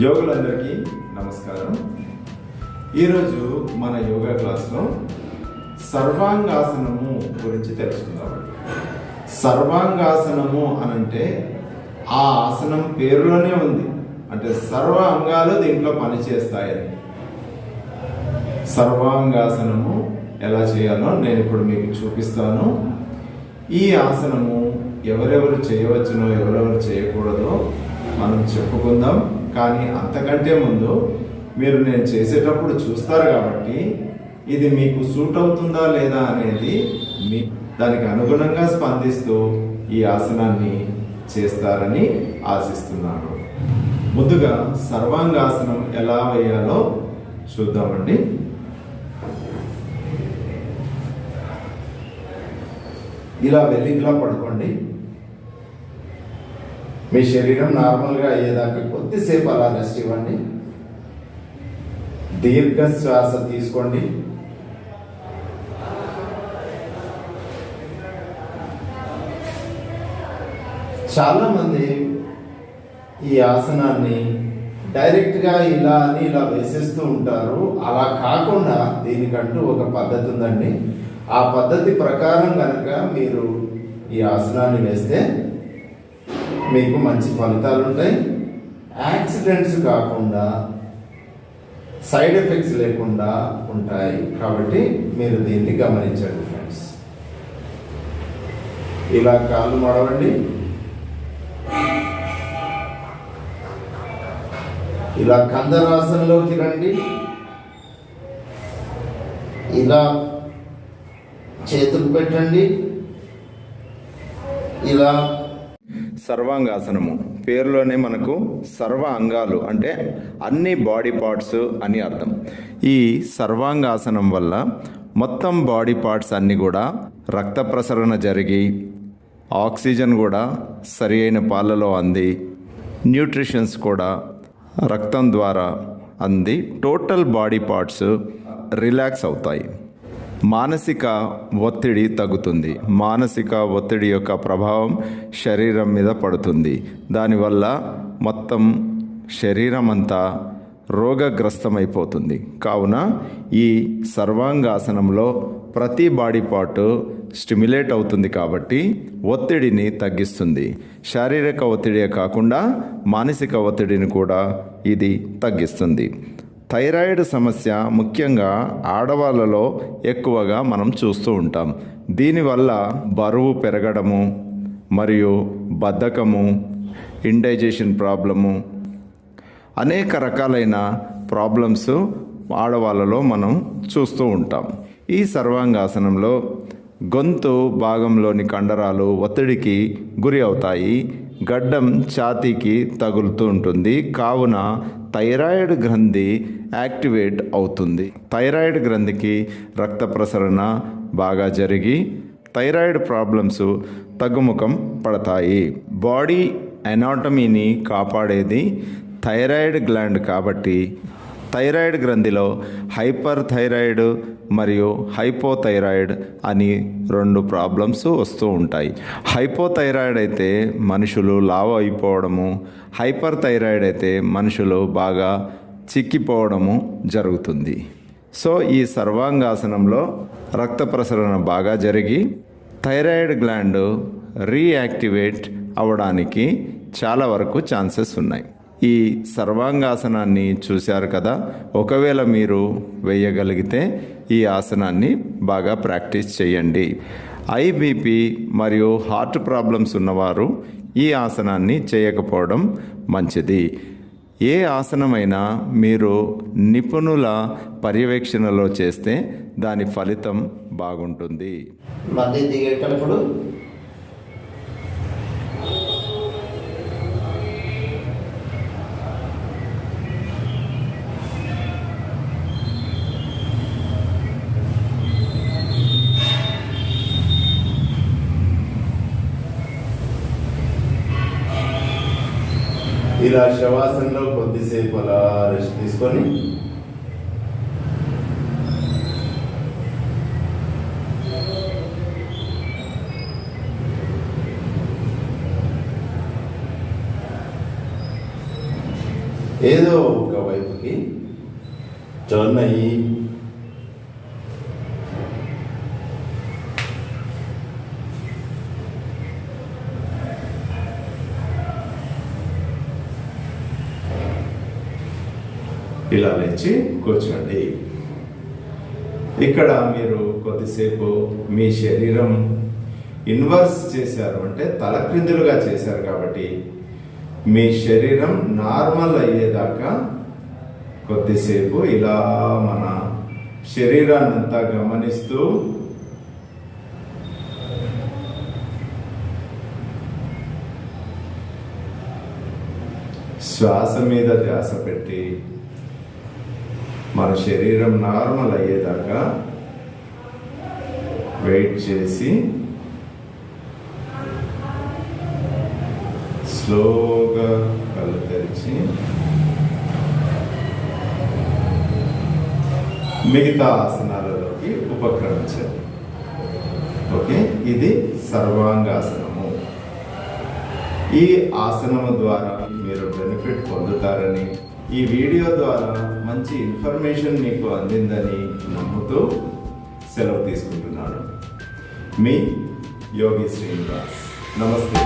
యోగులందరికీ నమస్కారం. ఈరోజు మన యోగా క్లాస్లో సర్వాంగాసనము గురించి తెలుసుకుందాం. సర్వాంగాసనము అనంటే ఆ ఆసనం పేరులోనే ఉంది. అంటే సర్వ అంగాలు దీంట్లో పనిచేస్తాయని. సర్వాంగాసనము ఎలా చేయాలో నేను ఇప్పుడు మీకు చూపిస్తాను. ఈ ఆసనము ఎవరెవరు చేయవచ్చునో ఎవరెవరు చేయకూడదో మనం చెప్పుకుందాం. కానీ అంతకంటే ముందు మీరు నేను చేసేటప్పుడు చూస్తారు కాబట్టి ఇది మీకు సూట్ అవుతుందా లేదా అనేది మీ దానికి అనుగుణంగా స్పందిస్తూ ఈ ఆసనాన్ని చేస్తారని ఆశిస్తున్నాను. ముందుగా సర్వాంగాసనం ఎలా వేయాలో చూద్దామండి. ఇలా వెళ్ళి ఇలా పడుకోండి. మీ శరీరం నార్మల్గా అయ్యేదాకా కొద్దిసేపు అలా రెస్ట్ ఇవ్వండి. దీర్ఘ శ్వాస తీసుకోండి. చాలామంది ఈ ఆసనాన్ని డైరెక్ట్గా ఇలా అని ఇలా వేసేస్తూ ఉంటారు. అలా కాకుండా దీనికంటూ ఒక పద్ధతి ఉందండి. ఆ పద్ధతి ప్రకారం కనుక మీరు ఈ ఆసనాన్ని వేస్తే మీకు మంచి ఫలితాలు ఉంటాయి. యాక్సిడెంట్స్ కాకుండా సైడ్ ఎఫెక్ట్స్ లేకుండా ఉంటాయి. కాబట్టి మీరు దీన్ని గమనించండి ఫ్రెండ్స్ ఇలా కాళ్ళు మడవండి. ఇలా కందరాసనలో రండి. ఇలా చేతులు పెట్టండి. ఇలా సర్వాంగాసనము. పేరులోనే మనకు సర్వ అంగాలు అంటే అన్ని బాడీ పార్ట్స్ అని అర్థం. ఈ సర్వాంగాసనం వల్ల మొత్తం బాడీ పార్ట్స్ అన్నీ కూడా రక్త ప్రసరణ జరిగి ఆక్సిజన్ కూడా సరి అయిన పాలలో అంది న్యూట్రిషన్స్ కూడా రక్తం ద్వారా అంది టోటల్ బాడీ పార్ట్స్ రిలాక్స్ అవుతాయి. మానసిక ఒత్తిడి తగ్గుతుంది. మానసిక ఒత్తిడి యొక్క ప్రభావం శరీరం మీద పడుతుంది. దానివల్ల మొత్తం శరీరం అంతా రోగగ్రస్తమైపోతుంది. కావున ఈ సర్వాంగాసనంలో ప్రతి బాడీ పార్ట్ స్టిమ్యులేట్ అవుతుంది కాబట్టి ఒత్తిడిని తగ్గిస్తుంది. శారీరక ఒత్తిడే కాకుండా మానసిక ఒత్తిడిని కూడా ఇది తగ్గిస్తుంది. థైరాయిడ్ సమస్య ముఖ్యంగా ఆడవాళ్ళలో ఎక్కువగా మనం చూస్తూ ఉంటాం. దీనివల్ల బరువు పెరగడము మరియు బద్ధకము ఇండైజెషన్ ప్రాబ్లము అనేక రకాలైన ప్రాబ్లమ్స్ ఆడవాళ్ళలో మనం చూస్తూ ఉంటాం. ఈ సర్వాంగాసనంలో గొంతు భాగంలోని కండరాలు ఒత్తిడికి గురి అవుతాయి. గడ్డం ఛాతీకి తగులుతూ ఉంటుంది. కావున థైరాయిడ్ గ్రంథి యాక్టివేట్ అవుతుంది. థైరాయిడ్ గ్రంథికి రక్త ప్రసరణ బాగా జరిగి థైరాయిడ్ ప్రాబ్లమ్స్ తగ్గుముఖం పడతాయి. బాడీ ఎనాటమీని కాపాడేది థైరాయిడ్ గ్లాండ్ కాబట్టి థైరాయిడ్ గ్రంథిలో హైపర్ థైరాయిడ్ మరియు హైపోథైరాయిడ్ అని రెండు ప్రాబ్లమ్స్ వస్తూ ఉంటాయి. హైపోథైరాయిడ్ అయితే మనుషులు లావు అయిపోవడము హైపర్ థైరాయిడ్ అయితే మనుషులు బాగా చిక్కిపోవడము జరుగుతుంది. సో ఈ సర్వాంగాసనంలో రక్త ప్రసరణ బాగా జరిగి థైరాయిడ్ గ్లాండ్ రీయాక్టివేట్ అవ్వడానికి చాలా వరకు ఛాన్సెస్ ఉన్నాయి. ఈ సర్వాంగాసనాన్ని చూశారు కదా? ఒకవేళ మీరు వేయగలిగితే ఈ ఆసనాన్ని బాగా ప్రాక్టీస్ చేయండి. ఐబీపీ మరియు హార్ట్ ప్రాబ్లమ్స్ ఉన్నవారు ఈ ఆసనాన్ని చేయకపోవడం మంచిది. ఏ ఆసనమైనా మీరు నిపుణుల పర్యవేక్షణలో చేస్తే దాని ఫలితం బాగుంటుంది. మళ్ళీ దిగేటప్పుడు ఇలా శవాసనలో కొద్దిసేపు అలా రెస్ట్ తీసుకొని ఏదో ఒక వైపుకి టర్న్ అయ్యి ఇలా లేచి కూర్చోండి. ఇక్కడ మీరు కొద్దిసేపు మీ శరీరం ఇన్వర్స్ చేశారు. అంటే తలక్రిందులుగా చేశారు కాబట్టి మీ శరీరం నార్మల్ అయ్యేదాకా కొద్దిసేపు ఇలా మన శరీరాన్ని అంతా గమనిస్తూ శ్వాస మీద ధ్యాస పెట్టి మన శరీరం నార్మల్ అయ్యేదాకా వెయిట్ చేసి స్లోగా కళ్ళు తెరిచి మిగతా ఆసనాలలోకి ఉపక్రమించండి ఓకే? ఇది సర్వాంగాసనము. ఈ ఆసనము ద్వారా మీరు బెనిఫిట్ పొందుతారని ఈ వీడియో ద్వారా మంచి ఇన్ఫర్మేషన్ మీకు అందిందని నమ్ముతూ సెలవు తీసుకుంటున్నాను. మీ యోగి శ్రీనివాస్. నమస్తే.